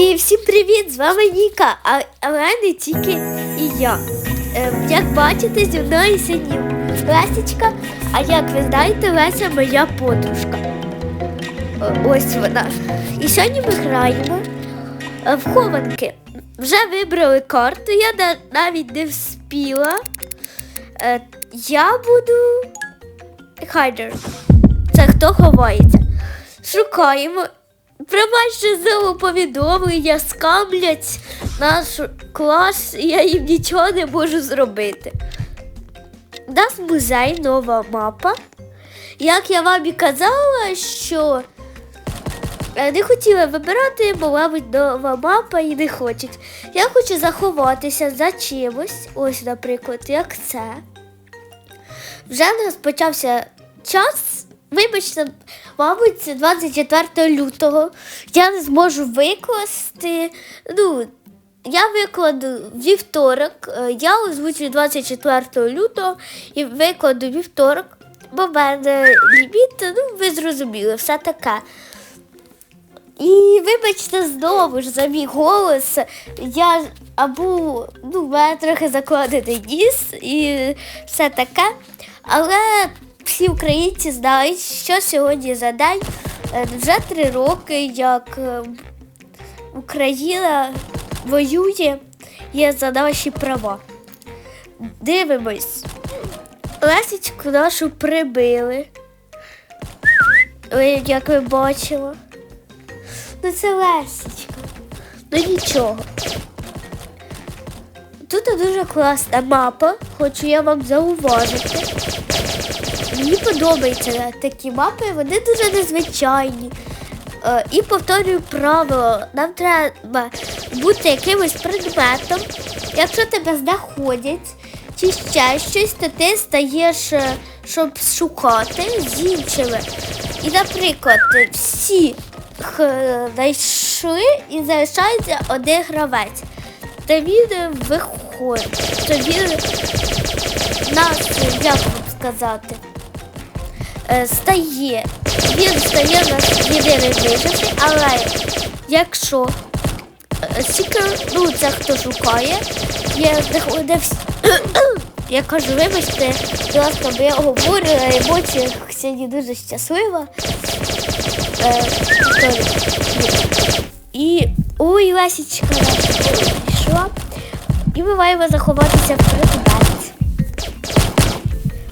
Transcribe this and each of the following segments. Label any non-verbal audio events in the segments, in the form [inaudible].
І всім привіт! З вами Ніка, а, але не тільки і я. Е, як бачите, зі мною сьогодні Лесечка, а як ви знаєте, Леся моя подружка. Е, Ось вона. І сьогодні ми граємо е, в хованки. Вже вибрали карту, я на- навіть не вспіла. Е, Я буду хайдер. Це хто ховається. Шукаємо. Пробачте знову повідомлення, скамлять наш клас, і я їм нічого не можу зробити. У нас музей, нова мапа. Як я вам і казала, що е, не хотіла вибирати, бо, мабуть, нова мапа і не хочуть. Я хочу заховатися за чимось. Ось, наприклад, як це. Вже в нас почався час. Вибачте, мабуть, це 24 лютого. Я не зможу викласти. Ну, я викладу вівторок. Е, Я озвучу 24 лютого і викладу вівторок, бо в мене ліміт, ну, ви зрозуміли, все таке. І вибачте знову ж за мій голос. Я або ну, в мене трохи закладений ніс і все таке. Але всі українці знають, що сьогодні за день. Е, Вже три роки, як е, Україна воює є за наші права. Дивимось. Лесічку нашу прибили. Як ви бачили. Ну це Лесічка. Ну нічого. Тут дуже класна мапа, хочу я вам зауважити. Мені подобаються такі мапи, вони дуже незвичайні. Е, І повторюю правило, нам треба бути якимось предметом. Якщо тебе знаходять чи ще щось, то ти стаєш, е, щоб шукати з іншими. І, наприклад, всі х- знайшли і залишається один гравець. То він е, виходить. То він нас, як вам сказати, е, стає. Він стає у нас єдиний але якщо е, сікер, ну це хто шукає, є де. [coughs] Я кажу, вибачте, будь ласка, бо я говорю на емоціях сьогодні дуже щаслива. Е, і ой, Лесічка наша пішла. І ми маємо заховатися в.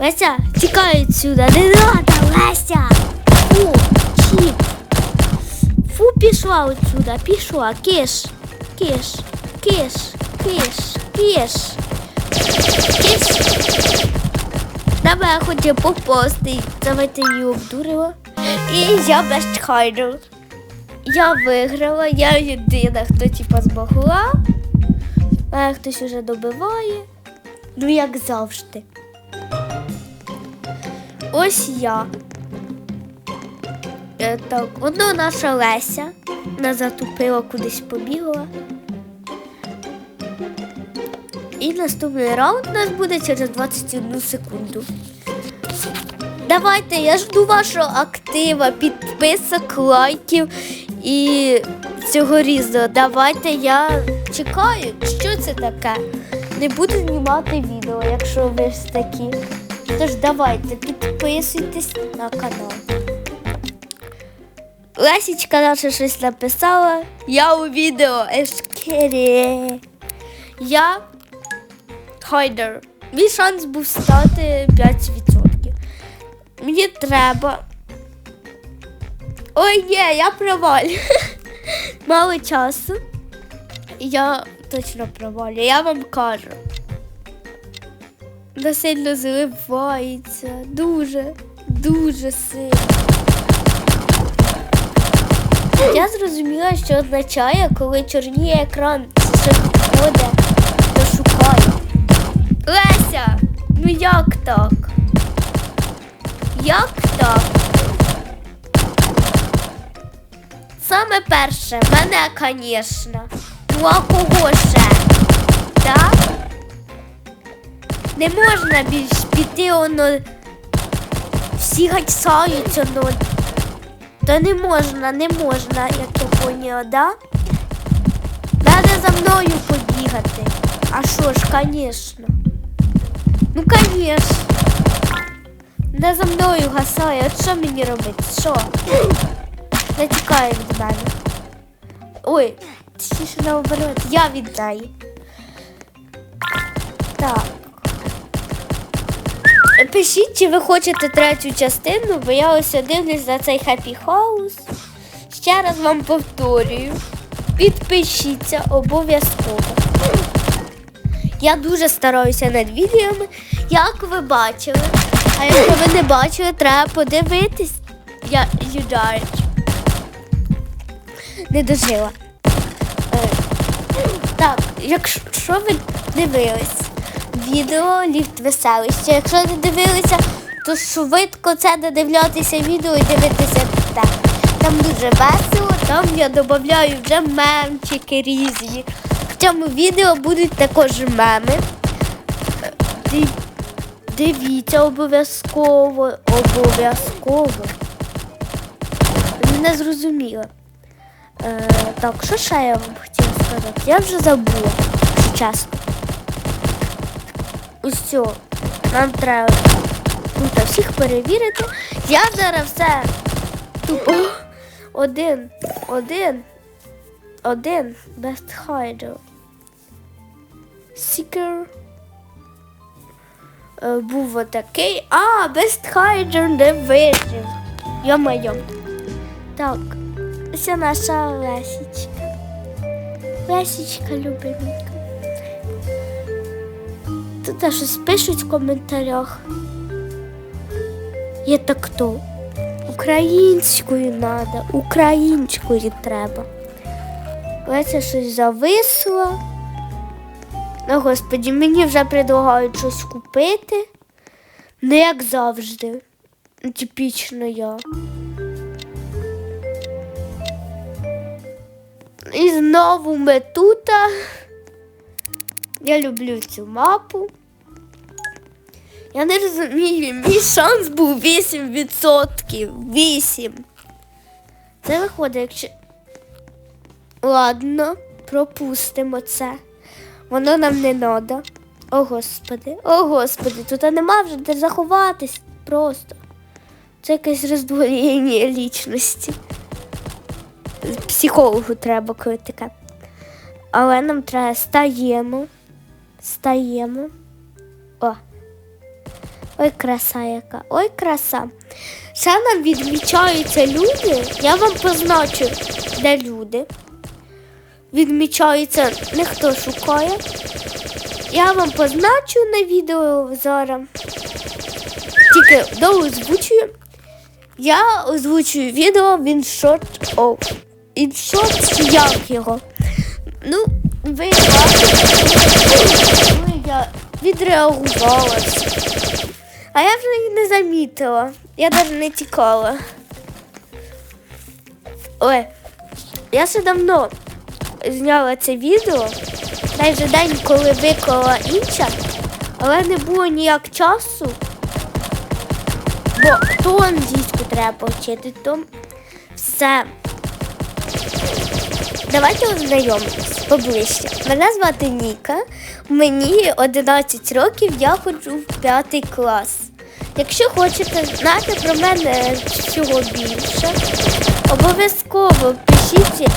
Леся, тікай відсюди, не надо, Леся! Фу, чіп. Фу, пішла отсюда, пішла, киш, киш, киш, киш, киш. Киш. Давай хоче попасти, давайте її обдурила. І я бестхайдер. Я виграла, я єдина, хто типа змогла. А хтось уже добиває. Ну, як завжди. Ось я. Е, так, одно наша Леся. Вона затупила, кудись побігла. І наступний раунд у нас буде через 21 секунду. Давайте, я жду вашого актива, підписок, лайків і цього різного. Давайте я чекаю, що це таке. Не буду знімати відео, якщо ви ж такі. Тож давайте підписуйтесь на канал. Лесічка наша щось написала. Я у відео ешкері. Я хайдер. Мій шанс був стати 5%. Мені треба. Ой, ні, я провалю. [laughs] Мало часу. Я точно провалю, я вам кажу. Вона сильно зливається. Дуже, дуже сильно. Я зрозуміла, що означає, коли чорніє екран, що підходить, то шукає. Леся, ну як так? Як так? Саме перше, мене, звісно. Ну а кого ще? Так? Не можна більш піти, воно всі гайсаються, ну. Та не можна, не можна, як я поняла, да? Треба за мною побігати. А що ж, звісно. Ну, звісно. Не за мною гасає, от що мені робити? Що? Не тікає від мене. Ой, точніше наоборот, я від неї. Так. Пишіть, чи ви хочете третю частину, бо я ось дивлюсь за цей Happy House. Ще раз вам повторюю. Підпишіться обов'язково. Я дуже стараюся над відеоми, як ви бачили. А якщо ви не бачили, треба подивитись. Я юдарич. Не дожила. Е, Так, якщо ви дивились відео Ліфт веселище, якщо не дивилися, то швидко це додивлятися відео і дивитися те. Там дуже весело, там я додаю вже мемчики різні. В цьому відео будуть також меми. Дивіться обов'язково, обов'язково. Не зрозуміла. Е, так, що ще я вам хотіла сказати? Я вже забула, чесно. Усьо, нам треба тут всіх перевірити. Я зараз все тупо один, один, один, best hider. Seeker. Е, Був отакий. А, best hider не вижив. Йо-моє. Так, це наша Лесічка. Лесічка любименька. Тут щось пишуть в коментарях. Я так то. Українською треба, українською треба. Леся щось зависло. Ну, господі, мені вже предлагають щось купити. Не як завжди. Типічно я. І знову ми тут. Я люблю цю мапу. Я не розумію, мій шанс був 8%. 8. Це виходить, якщо. Ладно, пропустимо це. Воно нам не треба. О, Господи, о, Господи, тут нема вже де заховатись просто. Це якесь роздвоєння лічності. Психологу треба коли таке. Але нам треба стаємо. Стаємо. Ой, краса яка. Ой, краса. Ще нам відмічаються люди. Я вам позначу, де люди. Відмічаються, ніхто шукає. Я вам позначу на відео зараз. Тільки доозвучую. Я озвучую відео в іншот. О, іншот як його. Ну, ви бачите, я відреагувала. А я вже її не замітила. Я навіть не тікала. Ой, я ще давно зняла це відео. Навіть день, коли виклала інша, але не було ніяк часу. Бо то англійську треба вчити, то все. Давайте ознайомимось поближче. Мене звати Ніка, мені 11 років, я ходжу в 5 клас. Якщо хочете знати про мене всього більше, обов'язково пишіть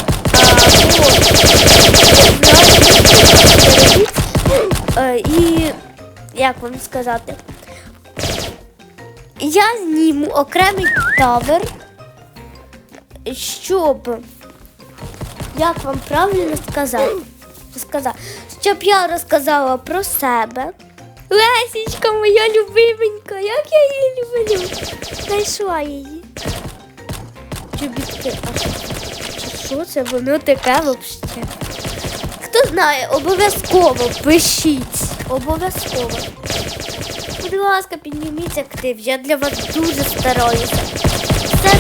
а, е, і як вам сказати, я зніму окремий тавер, щоб як вам правильно сказати? Сказати, щоб я розказала про себе. Лесічка моя любименька, як я її люблю. Знайшла її. Чобітки, а що це воно таке взагалі? Хто знає, обов'язково пишіть. Обов'язково. Будь ласка, підніміть актив, я для вас дуже стараюся.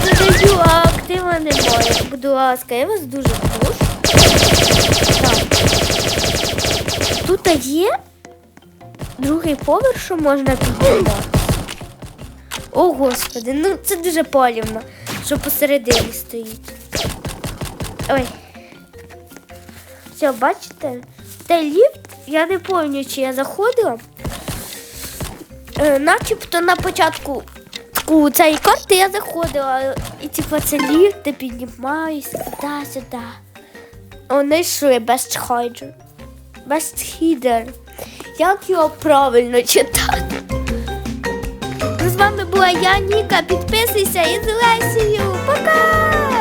Все додаю, а актива немає. Будь ласка, я вас дуже прошу. Тут є другий поверх, що можна піднімати. О, господи, ну це дуже палівно, що посередині стоїть. Ой. Все, бачите? Де ліфт, я не пам'ятаю, чи я заходила. Е, начебто на початку у цей карти я заходила. І типу це ліфт, ти піднімаюсь, туди-сюди. Вони йшли без хайджер. Без хідер. Як його правильно читати? З вами була я, Ніка. Підписуйся і з Лесією. Пока!